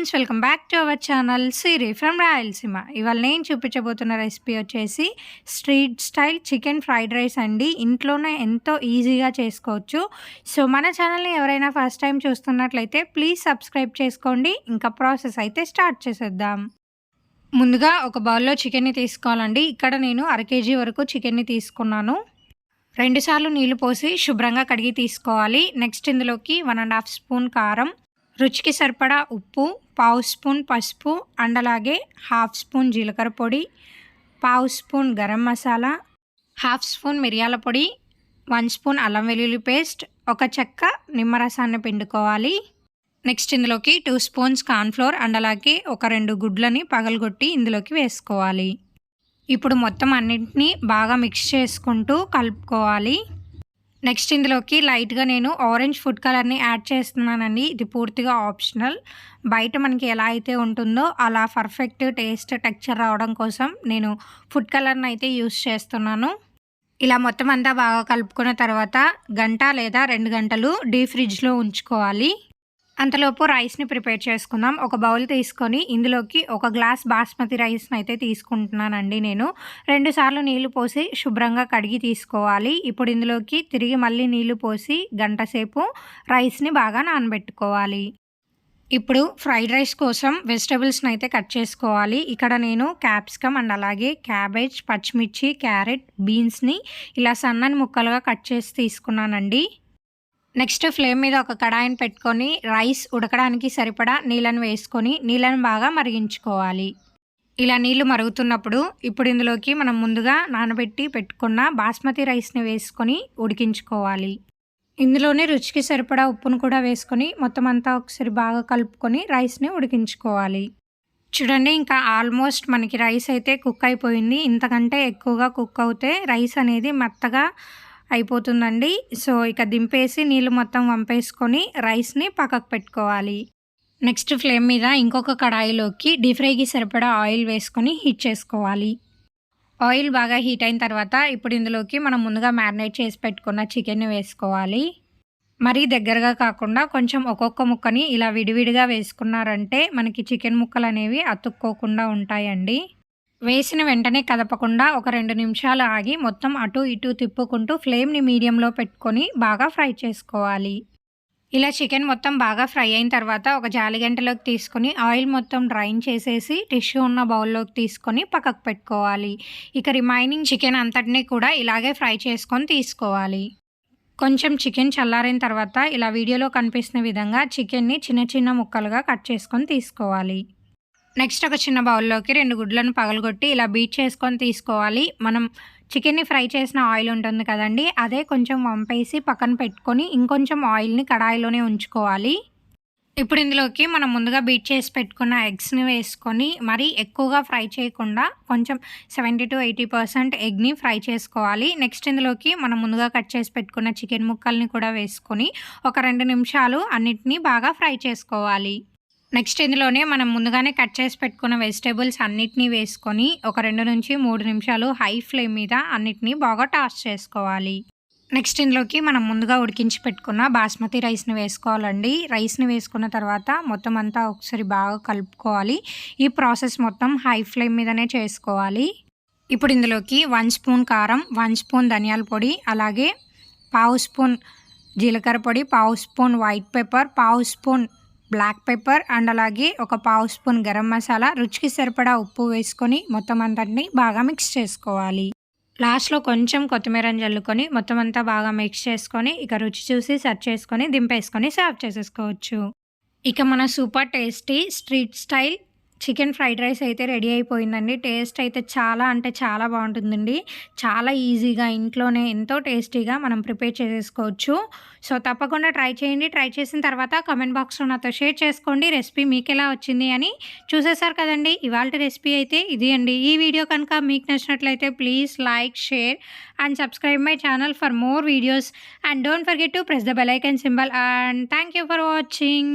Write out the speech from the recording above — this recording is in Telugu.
Friends welcome back to our channel Siri from Rayalaseema ఇవాళ నేను చూపించబోతున్న రెసిపీ వచ్చేసి street style chicken fried rice అండి. ఇంట్లోనే ఎంతో ఈజీగా చేసుకోవచ్చు. సో మన ఛానల్ని ఎవరైనా ఫస్ట్ టైం చూస్తున్నట్లయితే ప్లీజ్ సబ్స్క్రైబ్ చేసుకోండి. ఇంకా ప్రాసెస్ అయితే స్టార్ట్ చేసేద్దాం. ముందుగా ఒక బౌల్లో చికెన్ని తీసుకోవాలండి. ఇక్కడ నేను అర కేజీ వరకు చికెన్ని తీసుకున్నాను. రెండుసార్లు నీళ్ళు పోసి శుభ్రంగా కడిగి తీసుకోవాలి. నెక్స్ట్ ఇందులోకి వన్ అండ్ హాఫ్ స్పూన్ కారం. రుచికి సరిపడా ఉప్పు పావు స్పూన్ పసుపు అండ్ అలాగే హాఫ్ స్పూన్ జీలకర్ర పొడి పావు spoon garam masala half spoon మిరియాల పొడి వన్ స్పూన్ అల్లం వెల్లుల్లి పేస్ట్ ఒక చెక్క నిమ్మరసాన్ని పిండుకోవాలి. నెక్స్ట్ ఇందులోకి టూ స్పూన్స్ కార్న్ఫ్లోర్ అండ్ అలాగే ఒక రెండు గుడ్లని పగలగొట్టి ఇందులోకి వేసుకోవాలి. ఇప్పుడు మొత్తం అన్నింటినీ బాగా మిక్స్ చేసుకుంటూ కలుపుకోవాలి. నెక్స్ట్ ఇందులోకి లైట్గా నేను ఆరెంజ్ ఫుడ్ కలర్ని యాడ్ చేస్తున్నానండి. ఇది పూర్తిగా ఆప్షనల్. బయట మనకి ఎలా అయితే ఉంటుందో అలా పర్ఫెక్ట్ టేస్ట్ టెక్చర్ రావడం కోసం నేను ఫుడ్ కలర్ని అయితే యూస్ చేస్తున్నాను. ఇలా మొత్తం అంతా బాగా కలుపుకున్న తర్వాత గంట లేదా రెండు గంటలు డీ ఫ్రిడ్జ్లో ఉంచుకోవాలి. అంతలోపు రైస్ని ప్రిపేర్ చేసుకుందాం. ఒక బౌల్ తీసుకొని ఇందులోకి ఒక గ్లాస్ బాస్మతి రైస్ని అయితే తీసుకుంటున్నానండి నేను. రెండుసార్లు నీళ్ళు పోసి శుభ్రంగా కడిగి తీసుకోవాలి. ఇప్పుడు ఇందులోకి తిరిగి మళ్ళీ నీళ్ళు పోసి గంట సేపు రైస్ని బాగా నానబెట్టుకోవాలి. ఇప్పుడు ఫ్రైడ్ రైస్ కోసం వెజిటబుల్స్ని అయితే కట్ చేసుకోవాలి. ఇక్కడ నేను క్యాప్సికమ్ అండ్ అలాగే క్యాబేజ్ పచ్చిమిర్చి క్యారెట్ బీన్స్ని ఇలా సన్నని ముక్కలుగా కట్ చేసి తీసుకున్నానండి. నెక్స్ట్ ఫ్లేమ్ మీద ఒక కడాయిని పెట్టుకొని రైస్ ఉడకడానికి సరిపడా నీళ్ళను వేసుకొని నీళ్ళను బాగా మరిగించుకోవాలి. ఇలా నీళ్ళు మరుగుతున్నప్పుడు ఇప్పుడు ఇందులోకి మనం ముందుగా నానబెట్టి పెట్టుకున్న బాస్మతి రైస్ని వేసుకొని ఉడికించుకోవాలి. ఇందులోనే రుచికి సరిపడా ఉప్పును కూడా వేసుకొని మొత్తం అంతా ఒకసారి బాగా కలుపుకొని రైస్ని ఉడికించుకోవాలి. చూడండి ఇంకా ఆల్మోస్ట్ మనకి రైస్ అయితే కుక్ అయిపోయింది. ఇంతకంటే ఎక్కువగా కుక్ అవుతే రైస్ అనేది మెత్తగా అయిపోతుందండి. సో ఇక దింపేసి నీళ్ళు మొత్తం వంపేసుకొని రైస్ని పక్కకు పెట్టుకోవాలి. నెక్స్ట్ ఫ్లేమ్ మీద ఇంకొక కడాయిలోకి డీప్ ఫ్రైకి సరిపడా ఆయిల్ వేసుకొని హీట్ చేసుకోవాలి. ఆయిల్ బాగా హీట్ అయిన తర్వాత ఇప్పుడు ఇందులోకి మనం ముందుగా మ్యారినేట్ చేసి పెట్టుకున్న చికెన్ని వేసుకోవాలి. మరీ దగ్గరగా కాకుండా కొంచెం ఒక్కొక్క ముక్కని ఇలా విడివిడిగా వేసుకున్నారంటే మనకి చికెన్ ముక్కలు అనేవి అతుక్కోకుండా ఉంటాయండి. వేసిన వెంటనే కదపకుండా ఒక రెండు నిమిషాలు ఆగి మొత్తం అటు ఇటు తిప్పుకుంటూ ఫ్లేమ్ని మీడియంలో పెట్టుకొని బాగా ఫ్రై చేసుకోవాలి. ఇలా చికెన్ మొత్తం బాగా ఫ్రై అయిన తర్వాత ఒక జాలిగంటలోకి తీసుకొని ఆయిల్ మొత్తం డ్రైన్ చేసేసి టిష్యూ ఉన్న బౌల్లోకి తీసుకొని పక్కకు పెట్టుకోవాలి. ఇక రిమైనింగ్ చికెన్ అంతటినీ కూడా ఇలాగే ఫ్రై చేసుకొని తీసుకోవాలి. కొంచెం చికెన్ చల్లారిన తర్వాత ఇలా వీడియోలో కనిపిస్తున్న విధంగా చికెన్ని చిన్న చిన్న ముక్కలుగా కట్ చేసుకొని తీసుకోవాలి. నెక్స్ట్ ఒక చిన్న బౌల్లోకి రెండు గుడ్లను పగలగొట్టి ఇలా బీట్ చేసుకొని తీసుకోవాలి. మనం చికెన్ని ఫ్రై చేసిన ఆయిల్ ఉంటుంది కదండి అదే కొంచెం వంపేసి పక్కన పెట్టుకొని ఇంకొంచెం ఆయిల్ని కడాయిలోనే ఉంచుకోవాలి. ఇప్పుడు ఇందులోకి మనం ముందుగా బీట్ చేసి పెట్టుకున్న ఎగ్స్ని వేసుకొని మరీ ఎక్కువగా ఫ్రై చేయకుండా కొంచెం సెవెంటీ టు ఎయిటీ పర్సెంట్ ఎగ్ని ఫ్రై చేసుకోవాలి. నెక్స్ట్ ఇందులోకి మనం ముందుగా కట్ చేసి పెట్టుకున్న చికెన్ ముక్కల్ని కూడా వేసుకొని ఒక రెండు నిమిషాలు అన్నిటినీ బాగా ఫ్రై చేసుకోవాలి. నెక్స్ట్ ఇందులోనే మనం ముందుగానే కట్ చేసి పెట్టుకున్న వెజిటేబుల్స్ అన్నిటినీ వేసుకొని ఒక రెండు నుంచి మూడు నిమిషాలు హై ఫ్లేమ్ మీద అన్నిటినీ బాగా టాస్ చేసుకోవాలి. నెక్స్ట్ ఇందులోకి మనం ముందుగా ఉడికించి పెట్టుకున్న బాస్మతి రైస్ని వేసుకోవాలండి. రైస్ని వేసుకున్న తర్వాత మొత్తం అంతా ఒకసారి బాగా కలుపుకోవాలి. ఈ ప్రాసెస్ మొత్తం హై ఫ్లేమ్ మీదనే చేసుకోవాలి. ఇప్పుడు ఇందులోకి వన్ స్పూన్ కారం వన్ స్పూన్ ధనియాల పొడి అలాగే పావు స్పూన్ జీలకర్ర పొడి పావు స్పూన్ వైట్ పెప్పర్ పావు స్పూన్ బ్లాక్ పెప్పర్ అండ్ అలాగే ఒక పావు స్పూన్ గరం మసాలా రుచికి సరిపడా ఉప్పు వేసుకొని మొత్తం అంతటిని బాగా మిక్స్ చేసుకోవాలి. లాస్ట్లో కొంచెం కొత్తిమీరని చల్లుకొని మొత్తం అంతా బాగా మిక్స్ చేసుకొని ఇక రుచి చూసి సర్వ్ చేసుకొని దింపేసుకొని సర్వ్ చేసేసుకోవచ్చు. ఇక మన super tasty street style chicken fried rice అయితే రెడీ అయిపోయిందండి. టేస్ట్ అయితే చాలా అంటే చాలా బాగుంటుందండి. చాలా ఈజీగా ఇంట్లోనే ఎంతో టేస్టీగా మనం ప్రిపేర్ చేసుకోవచ్చు సో తప్పకుండా ట్రై చేయండి. ట్రై చేసిన తర్వాత కమెంట్ బాక్స్లో నాతో షేర్ చేసుకోండి. రెసిపీ మీకు ఎలా వచ్చింది అని చూసేసారు కదండి. ఇవాళ రెసిపీ అయితే ఇది అండి. ఈ వీడియో కనుక మీకు నచ్చినట్లయితే please like share and subscribe my channel for more videos. And don't forget to press the bell icon symbol. And thank you for watching.